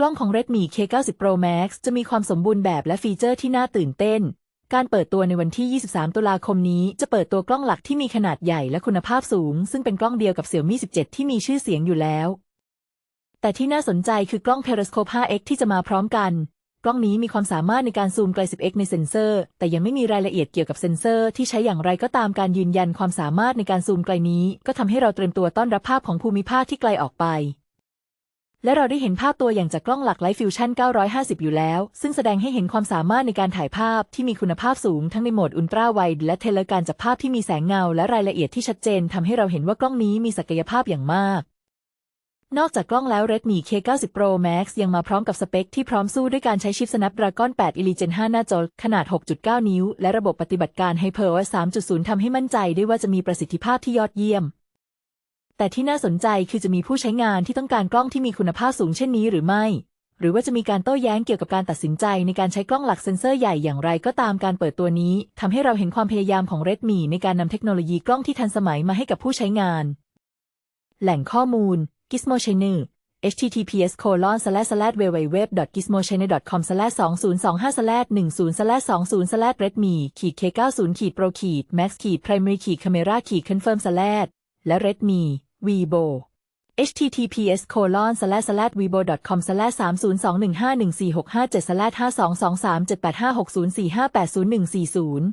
กล้องของ Redmi K90 Pro Max จะมีความสมบูรณ์แบบและฟีเจอร์ที่น่าตื่นเต้น การเปิดตัวในวันที่ 23 ตุลาคมนี้จะเปิดตัวกล้องหลักที่มีขนาดใหญ่และคุณภาพสูง ซึ่งเป็นกล้องเดียวกับ Xiaomi 17 ที่มีชื่อเสียงอยู่แล้ว แต่ที่น่าสนใจคือกล้อง Periscope 5x ที่จะมาพร้อมกัน กล้องนี้มีความสามารถในการซูมไกล 10x ในเซ็นเซอร์ แต่ยังไม่มีรายละเอียดเกี่ยวกับเซ็นเซอร์ที่ใช้อย่างไรก็ตามการยืนยันความสามารถในการซูมไกลนี้ ก็ทำให้เราเตรียมตัวต้อนรับภาพของภูมิภาคที่ไกลออกไป และเราได้เห็นภาพตัวอย่างจากกล้องหลัก Light Fusion 950 อยู่แล้ว ซึ่งแสดงให้เห็นความสามารถในการถ่ายภาพที่มีคุณภาพสูงทั้งในโหมดอุลตราไวด์และเทเลการจับภาพที่มีแสงเงา และรายละเอียดที่ชัดเจนทำให้เราเห็นว่ากล้องนี้มีศักยภาพอย่างมาก นอกจากกล้องแล้ว Redmi K90 Pro Max ยังมาพร้อมกับสเปคที่พร้อมสู้ด้วยการใช้ชิป Snapdragon 8 Elite Gen 5 หน้าจอขนาด 6.9 นิ้ว และระบบปฏิบัติการ HyperOS 3.0ทำให้มั่นใจได้ว่าจะมีประสิทธิภาพที่ยอดเยี่ยม แต่ที่น่าสนใจคือจะมีผู้ใช้งานที่ต้องการกล้องที่มีคุณภาพสูงเช่นนี้หรือไม่ หรือว่าจะมีการโต้แย้งเกี่ยวกับการตัดสินใจในการใช้กล้องหลักเซ็นเซอร์ใหญ่อย่างไรก็ตามการเปิดตัวนี้ทำให้เราเห็นความพยายามของ Redmi ในการนำเทคโนโลยีกล้องที่ทันสมัยมาให้กับผู้ใช้งาน แหล่งข้อมูล Gizmo Channel https colon slash slash www gizmochannel com slash 2025 slash 10 slash 20 slash redmi ขีด k 90ขีด pro ขีด max ขีด primary ขีด camera ขีด confirm slash และ redmi Weibo https colon slash slash weibo com slash 3021514657 slash 5223785604580140